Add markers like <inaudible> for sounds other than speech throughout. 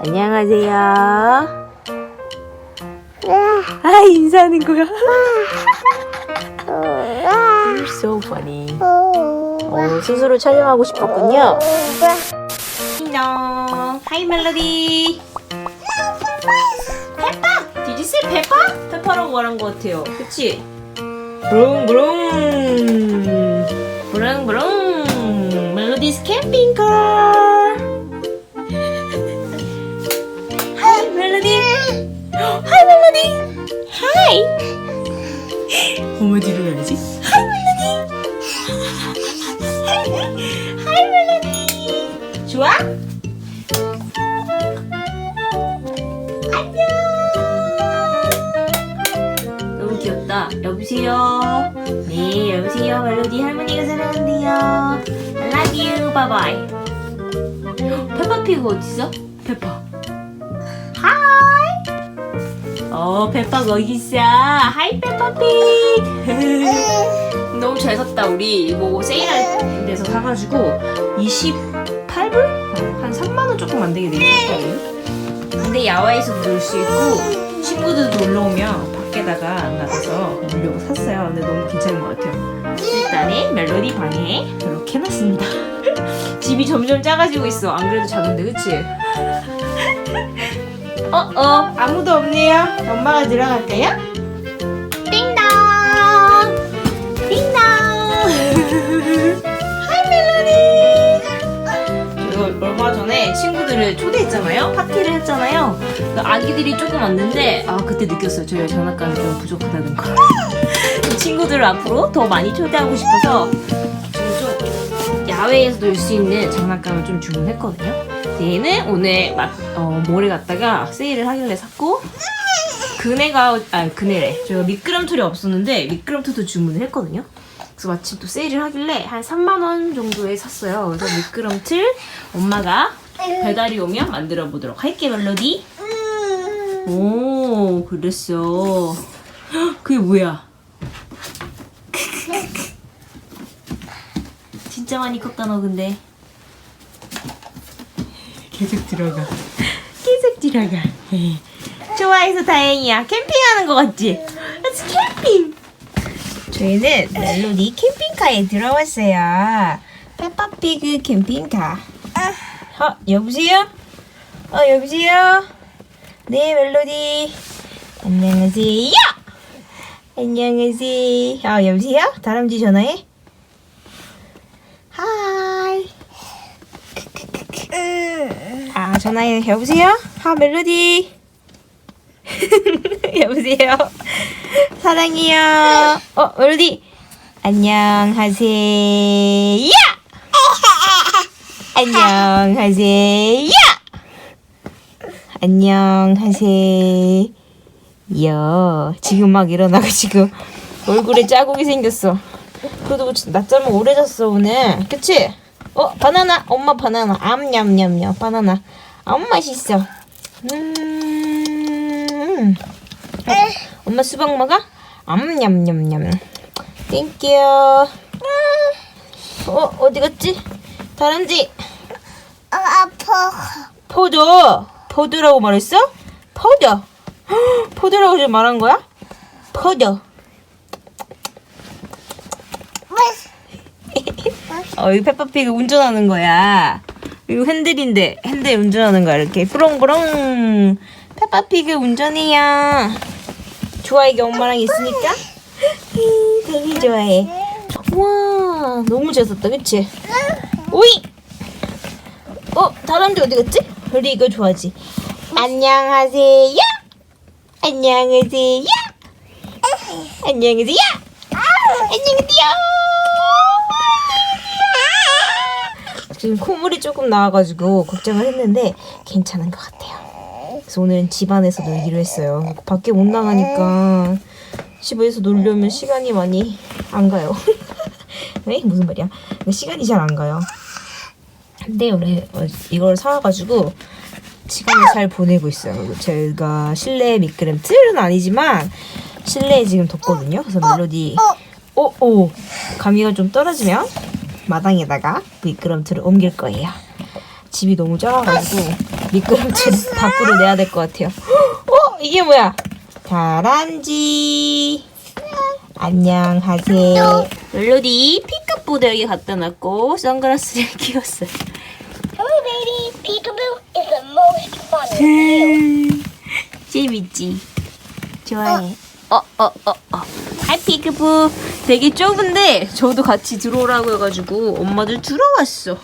안녕하세요. 아, 인사하는 거야. You're so funny. 어, 스스로 촬영하고 싶었군요. 안녕. 하이 멜로디. 페파. Did you say 페파? 페파라고 말한 것 같아요. 그치? 브릉브릉. 브릉브릉. 멜로디 하이 멜로디. 하이. 어머 뒤로 가야지. 하이 멜로디. 하이 멜로디. 좋아? 안녕. 너무 귀엽다. 여보세요. 네, 여보세요. 멜로디 할머니가 사랑한대요. I love you. Bye bye. <gasps> 페퍼피그 어디 있어? 페퍼. 어, 페퍼 거기 있어. 하이 페퍼픽. <laughs> 너무 잘 샀다 우리 이거 세일할 데서 사가지고 28불? 한 3만원 조금 안 되게 내게 샀거든요 근데 야외에서도 놀수 있고 친구들도 놀러 오면 밖에다가 나가서 놀려고 샀어요 근데 너무 괜찮은 것 같아요 일단은 멜로디 방에 이렇게 해놨습니다 <laughs> 집이 점점 작아지고 있어 안 그래도 작은데 그치? 어어. 아무도 없네요. 엄마가 들어갈까요? 띵동. 띵동. 하이 멜로디 이거 얼마 전에 친구들을 초대했잖아요. 파티를 했잖아요. 그 아기들이 조금 왔는데 아 그때 느꼈어요. 저희가 장난감이 좀 부족하다는 거 <laughs> 친구들을 앞으로 더 많이 초대하고 싶어서 야외에서 놀 수 있는 장난감을 좀 주문했거든요 얘는 오늘 마, 어, 모레 갔다가 세일을 하길래 샀고 그네가 아 그네래 제가 미끄럼틀이 없었는데 미끄럼틀도 주문을 했거든요. 그래서 마침 또 세일을 하길래 한 3만 원 정도에 샀어요. 그래서 미끄럼틀 엄마가 배달이 오면 만들어 보도록 할게 멜로디. 오 그랬어. 헉, 그게 뭐야? <laughs> 진짜 많이 컸다 너 근데. 계속 들어가. 계속 들어가. 좋아해서 다행이야. 캠핑하는 거 같지? Let's 캠핑. 저희는 멜로디 캠핑카에 들어왔어요. 페퍼피그 캠핑카. 어, 여보세요? 어, 여보세요? 네, 멜로디. 안녕하세요. 안녕하세요. 아, 여보세요? 다람쥐 전화해? 하이. 아, 전화해. 여보세요? 아, 멜로디. <laughs> 여보세요? 사랑해요. 어, 멜로디. 안녕하세요. 안녕하세요. 안녕하세요. 지금 막 일어나가지고 얼굴에 자국이 생겼어. 그래도 낮잠을 오래 잤어 오늘. 그치? 어 바나나 엄마 바나나 암냠냠냠 바나나 아무 맛있어. 음. 어, 엄마 수박 먹어? 암냠냠냠. 땡큐. 어 어디 갔지? 다람쥐. 아파. 포도. 포도라고 말했어? 포도. 헉, 포도라고 지금 말한 거야? 포도. 어, 이 페퍼피그 운전하는 거야. 이거 핸들인데 핸들 운전하는 거야. 이렇게 부렁부렁. 페퍼피그 운전해요. 좋아 이게 엄마랑 있으니까. 되게 좋아해. 와 너무 잘 썼다, 그치? 오이. 어 다람쥐 어디 갔지? 우리 이거 좋아하지. 안녕하세요. 안녕하세요. 안녕하세요. 안녕하세요. 지금 콧물이 조금 나와가지고 걱정을 했는데 괜찮은 것 같아요. 그래서 오늘은 집안에서 놀기로 했어요. 밖에 못 나가니까 집에서 놀려면 시간이 많이 안 가요. <laughs> 네? 무슨 말이야? 시간이 잘 안 가요. 근데 우리 어, 이걸 사와가지고 시간을 잘 보내고 있어요. 제가 실내 미끄럼틀은 아니지만 실내에 지금 뒀거든요. 그래서 멜로디 오, 오 감기가 좀 떨어지면 마당에다가 미끄럼틀을 옮길 거예요. 집이 너무 작아가지고 미끄럼틀 밖으로 내야 될 것 같아요. 어 이게 뭐야? 다람쥐. 안녕하세요. 멜로디 피크보드 여기 갖다 놨고 선글라스를 <laughs> 끼웠어요. Hello, baby. Peekaboo is the most fun. 재밌지? 좋아해. 어, 어, 어, 어. 피그부. 되게 좁은데, 저도 같이 들어오라고 해가지고, 엄마도 들어왔어.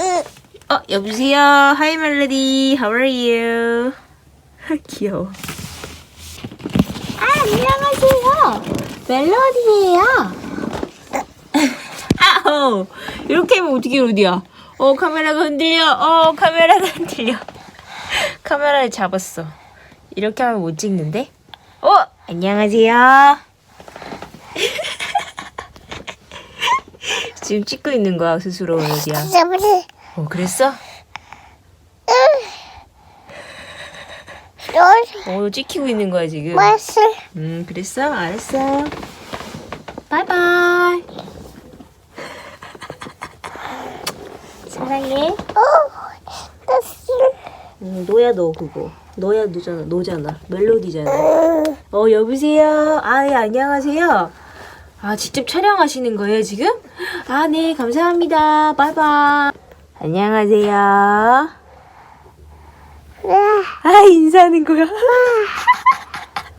응. 어, 여보세요. 하이, 멜로디. How are you? 귀여워. 아, 안녕하세요. 멜로디예요. <laughs> 아우, 이렇게 하면 어떻게 어디야? 어, 카메라가 흔들려. 어, 카메라가 흔들려. 카메라를 잡았어. 이렇게 하면 못 찍는데? 어, 안녕하세요. <laughs> 지금 찍고 있는 거야, 스스로. Somebody. 어, 그랬어? 어, 찍히고 있는 거야, 지금. Master. 음, 그랬어? 알았어. 바이바이. 사랑해. Oh, that's 음, 너야, 너 그거. 너야, 너잖아. 너잖아. 멜로디잖아. 어, 여보세요? 아, 예, 안녕하세요. 아, 직접 촬영하시는 거예요, 지금? 아, 네, 감사합니다. 바이바이. 안녕하세요. 아, 인사하는 거야.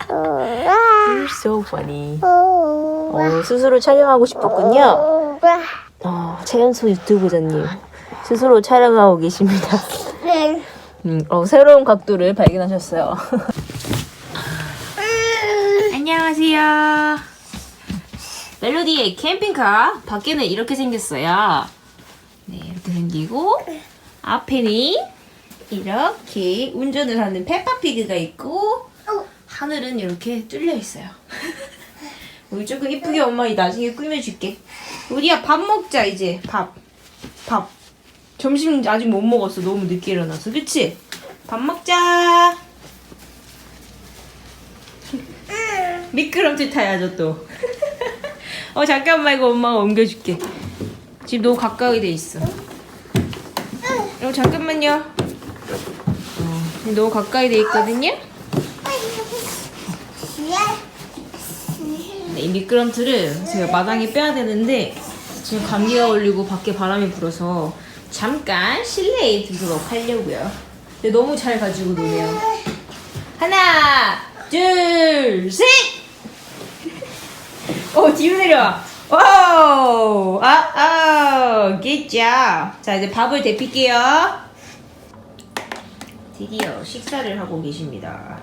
You're so funny. 어, 스스로 촬영하고 싶었군요. 어, 최연소 유튜브자님. 스스로 촬영하고 계십니다. 음, 어, 새로운 각도를 발견하셨어요. <laughs> 안녕하세요. 멜로디의 캠핑카 밖에는 이렇게 생겼어요. 네, 이렇게 생기고 앞에는 이렇게 운전을 하는 페파피그가 있고 하늘은 이렇게 뚫려 있어요. <laughs> 우리 조금 이쁘게 엄마 이 나중에 꾸며줄게. 우리야 밥 먹자 이제 밥. 밥. 점심 아직 못 먹었어. 너무 늦게 일어나서. 그치? 밥 먹자. 미끄럼틀 타야죠 또. <laughs> 어 잠깐만 이거 엄마가 옮겨줄게. 지금 너무 가까이 돼 있어. 어 잠깐만요. 어, 지금 너무 가까이 돼 있거든요. 네, 이 미끄럼틀을 제가 마당에 빼야 되는데 지금 감기가 걸리고 밖에 바람이 불어서 잠깐 실내에 두도록 하려고요. 근데 너무 잘 가지고 노네요. 하나, 둘, 셋! 어, 뒤로 내려와. 와우! 아, 아, job. 자, 이제 밥을 데필게요. 드디어 식사를 하고 계십니다.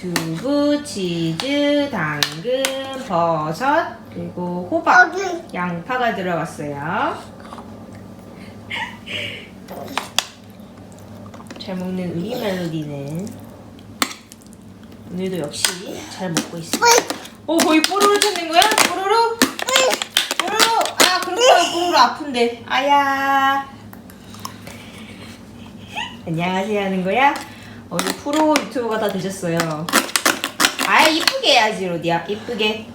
두부, 치즈, 당근, 버섯, 그리고 호박, 양파가 들어갔어요. 잘 먹는 우리 멜로디는 오늘도 역시 잘 먹고 있어. 어, 거의 뽀로로 찾는 거야? 뽀로로? 뽀로로! 아, 하면 뽀로로 아픈데. 아야. 안녕하세요 하는 거야? 오늘 프로 유튜버가 다 되셨어요. 아, 이쁘게 해야지, 로디야. 이쁘게.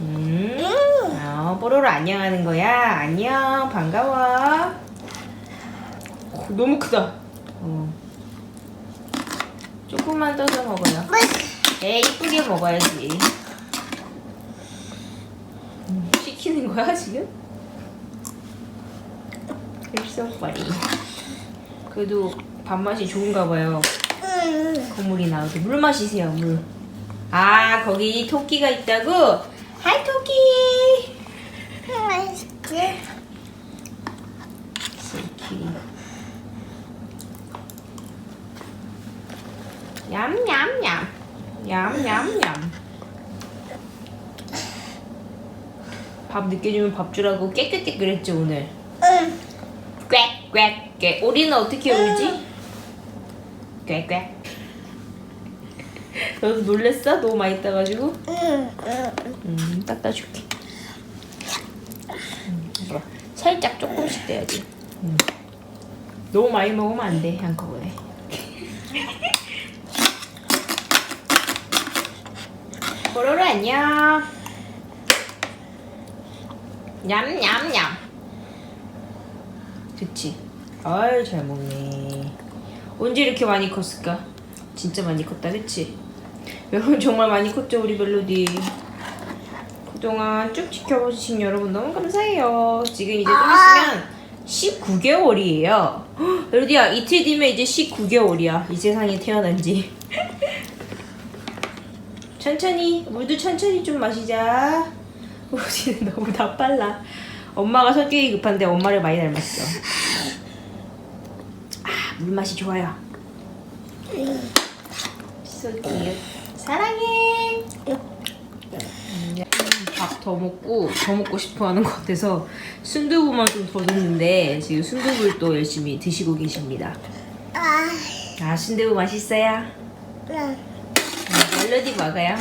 음. 어, 뽀로로 안녕하는 거야. 안녕. 반가워. 어, 너무 크다. 어. 조금만 떠서 먹어요. 에 이쁘게 먹어야지. 음, 시키는 거야 지금? Funny. 그래도 밥맛이 좋은가 봐요. 국물이 나오게 물 마시세요 물. 아 거기 토끼가 있다고? 하이 토끼. 토끼. 얌얌얌. 얌얌얌. 밥 늦게 주면 밥 주라고 깨끗깨끗했죠 오늘. 꽥꽥꽥. 우리는 어떻게 울지? 꽥꽥. 너도 놀랬어? 너무 많이 따가지고? 음, 닦아줄게. 음, 봐봐. 살짝 조금씩 떼야지. 음. 너무 많이 먹으면 안 돼, 한꺼번에. 뽀로로 안녕. 냠냠냠. 좋지? 아유 잘 먹네. 언제 이렇게 많이 컸을까? 진짜 많이 컸다, 그치? 여러분 <laughs> 정말 많이 컸죠, 우리 멜로디. 그동안 쭉 지켜보신 여러분 너무 감사해요. 지금 이제 좀 있으면 19개월이에요. <gasps> 멜로디야, 이틀 뒤면 이제 19개월이야. 이 세상에 태어난 지. <laughs> 천천히, 물도 천천히 좀 마시자. <laughs> 우리는 너무 다 빨라. 엄마가 성격이 급한데 엄마를 많이 닮았어. 아, 물맛이 좋아요. So cute. 사랑해. 밥 더 먹고 더 먹고 싶어 하는 것 같아서 순두부만 좀 더 줬는데 지금 순두부를 또 열심히 드시고 계십니다. 아, 아 순두부 맛있어요? 응. 멜로디 먹어요.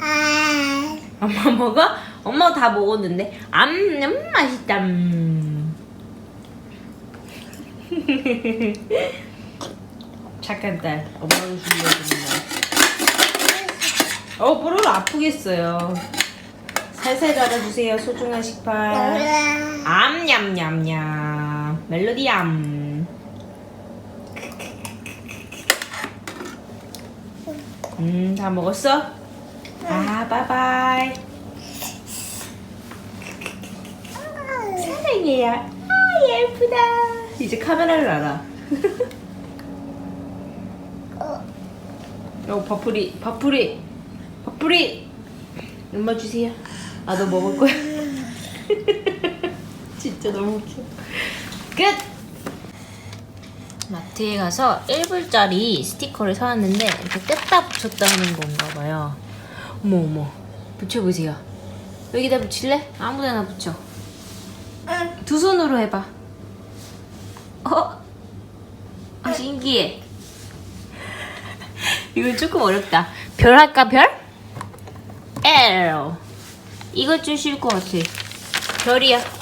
아, 엄마 먹어? 엄마 다 먹었는데 암, 음, 맛있다. 음. <laughs> 착한 딸. 엄마를 날. 어, 뽀로로 아프겠어요. 살살 갈아주세요, 소중한 식판. 몰라. 암 냠 냠 냠. 멜로디 암. 음, 다 먹었어? 아, 바이바이. 사랑해요. 아, 예쁘다. 이제 카메라를 알아. <laughs> 어, 밥풀이, 밥풀이, 밥풀이. 엄마 주세요. 아, 너 먹을 거야? <laughs> 진짜 너무 웃겨. 끝! 마트에 가서 1불짜리 스티커를 사왔는데 이렇게 뗐다 붙였다 하는 건가 봐요. 어머 어머 붙여보세요. 여기다 붙일래? 아무데나 붙여. 응. 두 손으로 해봐. 어? 아 신기해. <laughs> 이건 조금 어렵다. 별 할까 별? L. 이거 좀 쉬울 것 같아. 별이야.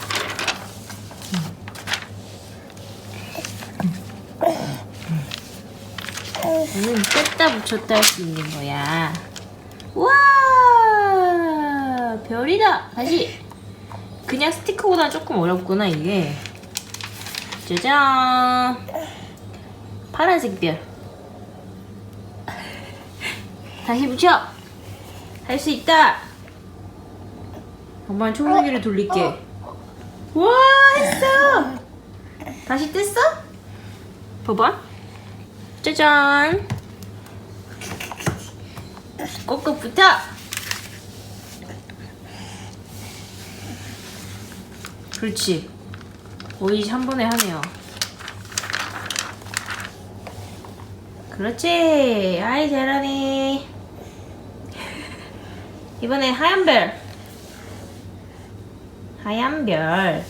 음, 뺐다 붙였다 할 수 있는 거야. 와, 별이다. 다시. 그냥 스티커보다 조금 어렵구나 이게. 짜잔. 파란색 별. 다시 붙여. 할 수 있다. 엄마는 청소기를 돌릴게. 와, 했어. 다시 뗐어? 봐봐. 짜잔. 꼭꼭 붙어. 그렇지. 거의 한 번에 하네요. 그렇지. 아이 잘하네. 이번에 하얀 별. 하얀 별.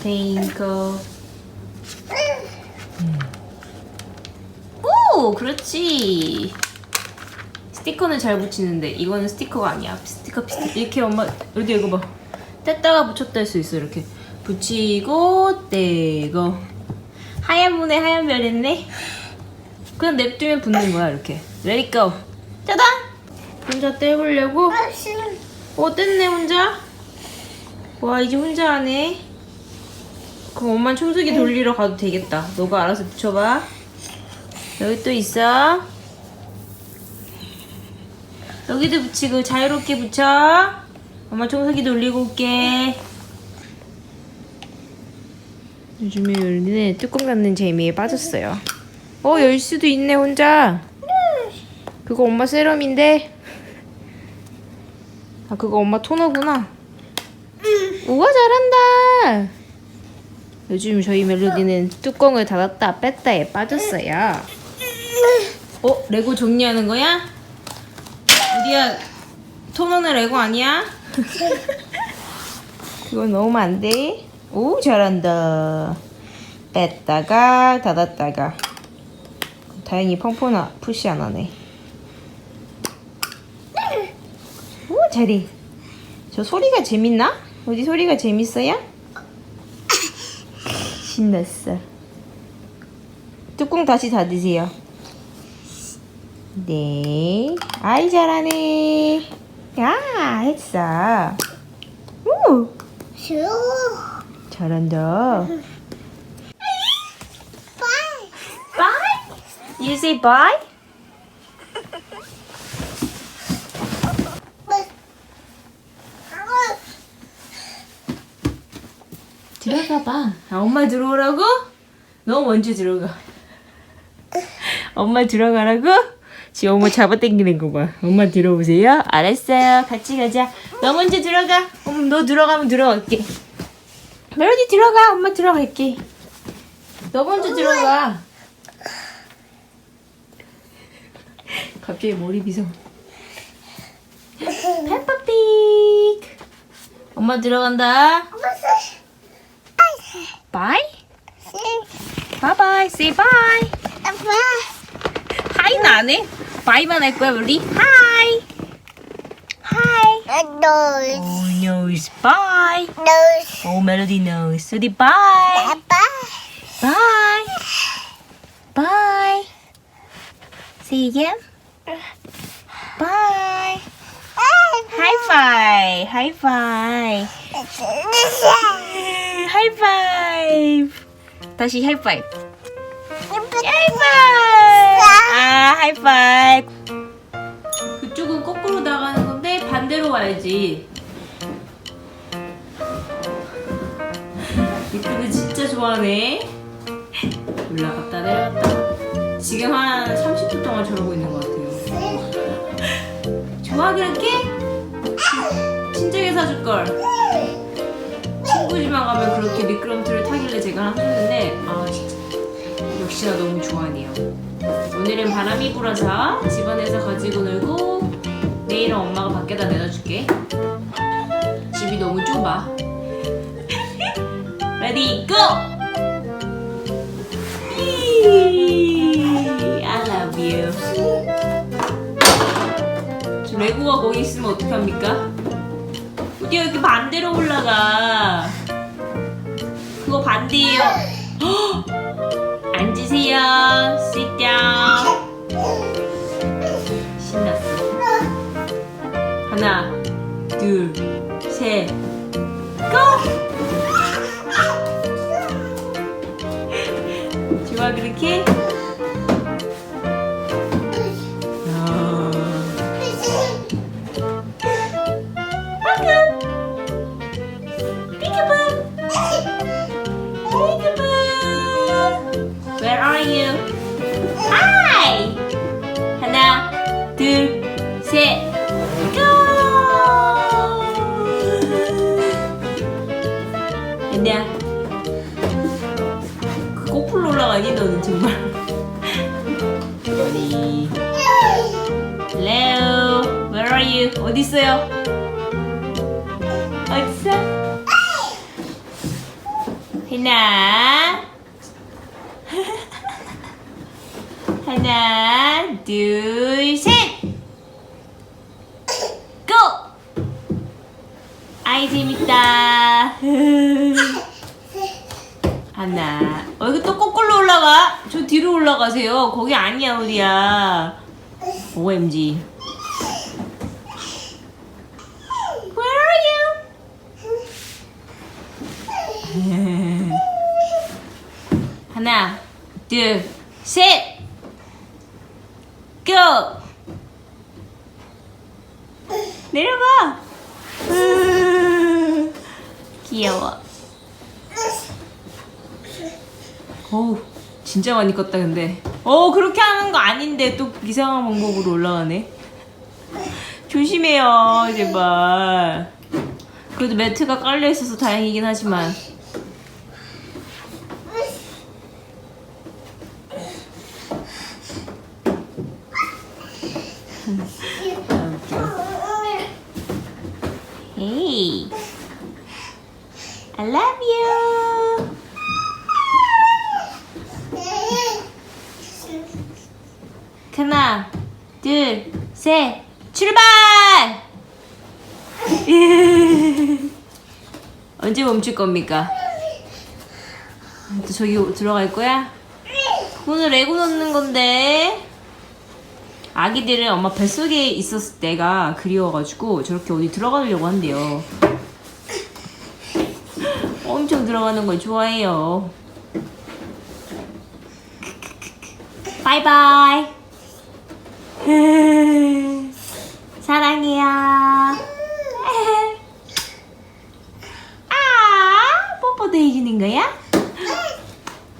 핑크. 오, 그렇지. 스티커는 잘 붙이는데 이거는 스티커가 아니야. 스티커 비슷. 이렇게 엄마 여기 이거 봐. 뗐다가 붙였다 할 수 있어 이렇게. 붙이고 떼고. 하얀 문에 하얀 별 했네. 그냥 냅두면 붙는 거야 이렇게. It go. 짜잔. 혼자 떼보려고. 아. 어 뗐네 혼자. 와 이제 혼자 하네. 그럼 엄마 청소기 돌리러 가도 되겠다. 너가 알아서 붙여봐. 여기 또 있어. 여기도 붙이고 자유롭게 붙여. 엄마 청소기 돌리고 올게. 요즘에 열리네 뚜껑 닫는 재미에 빠졌어요. 어, 열 수도 있네 혼자. 그거 엄마 세럼인데. 아, 그거 엄마 토너구나. 우와 잘한다. 요즘 저희 멜로디는 뚜껑을 닫았다 뺐다에 빠졌어요. 어? 레고 정리하는 거야? 우리야 토너는 레고 아니야? <laughs> 그건 넣으면 안 돼. 오 잘한다. 뺐다가 닫았다가. 다행히 펑펑아 푸시 안 하네. 오 잘해. 저 소리가 재밌나? 어디 소리가 재밌어요? 신났어. 뚜껑 다시 닫으세요. 네. 아이, 잘하네. 야, 했어. 오, 싫어. 잘 잘한다. Bye. Bye. You say bye? 들어가 봐. 아, 엄마 들어오라고? 너 먼저 들어가. 엄마 들어가라고? 지금 엄마 잡아당기는 거 봐. 엄마 들어오세요. 알았어요. 같이 가자. 너 먼저 들어가. 엄마 너 들어가면 들어갈게. 멜로디 들어가. 엄마 들어갈게. 너 먼저 들어가. 갑자기 머리 비서. 페퍼픽. 엄마 들어간다. 바이. 바이바이. Say bye. 하이는 안 해. 바이만 할 거야, 우리. 하이. 하이. Nose. Oh, nose. Bye. Nose. Oh, Melody knows. 우리 bye. Bye. Bye. Bye. Say again. Bye. High five. High five. High five. 다시 high five. High five. 그쪽은 거꾸로 나가는 건데 반대로 와야지. 이쁘게 진짜 좋아하네. 올라갔다 내려갔다. 지금 한 30분 동안 저러고 있는 것 같아요. 좋아 그렇게? 친절하게 사줄 걸. 친구 집만 가면 그렇게 미끄럼틀을 타길래 제가 해줬는데 아 진짜 역시나 너무 좋아하네요. 오늘은 바람이 불어서 집안에서 가지고 놀고 내일은 엄마가 밖에다 내놔줄게. 집이 너무 좁아. <laughs> Ready, go! I love you. 저 레고가 거기 있으면 어떡합니까? 어디가 이렇게 반대로 올라가? 그거 반대예요. <gasps> Sit down. 신났어. 하나, 둘, 셋, go! 좋아 그렇게? 하나. 하나 둘셋. 고! 아이 재밌다. <laughs> 하나 어 이거 또 거꾸로 올라가? 저 뒤로 올라가세요. 거기 아니야 우리야. OMG Where are you? <laughs> 하나 둘셋. Go! 내려가! 귀여워. 어우 진짜 많이 컸다 근데. 어 그렇게 하는 거 아닌데 또 이상한 방법으로 올라가네. 조심해요 제발. 그래도 매트가 깔려 있어서 다행이긴 하지만 아, 웃겨. Hey I love you 하나, 둘, 셋, 출발! <laughs> 언제 멈출 겁니까? 또 저기 들어갈 거야? 오늘 레고 넣는 건데. 아기들은 엄마 뱃속에 있었을 때가 그리워가지고 저렇게 어디 들어가려고 한대요. 들어가는 걸 좋아해요. 바이바이. <laughs> 사랑해요. 아, 뽀뽀도 해주는 거야?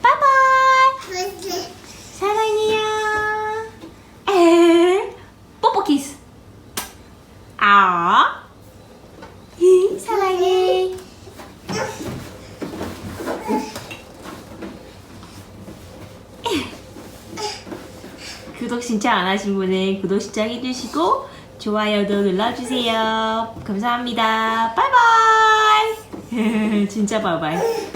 바이바이. 사랑해요. 에, 뽀뽀 키스. 아, 히, 사랑해. 구독 신청 안 하신 분은 구독 신청 해주시고 좋아요도 눌러주세요. 감사합니다. 바이바이. <laughs> 진짜 바이바이.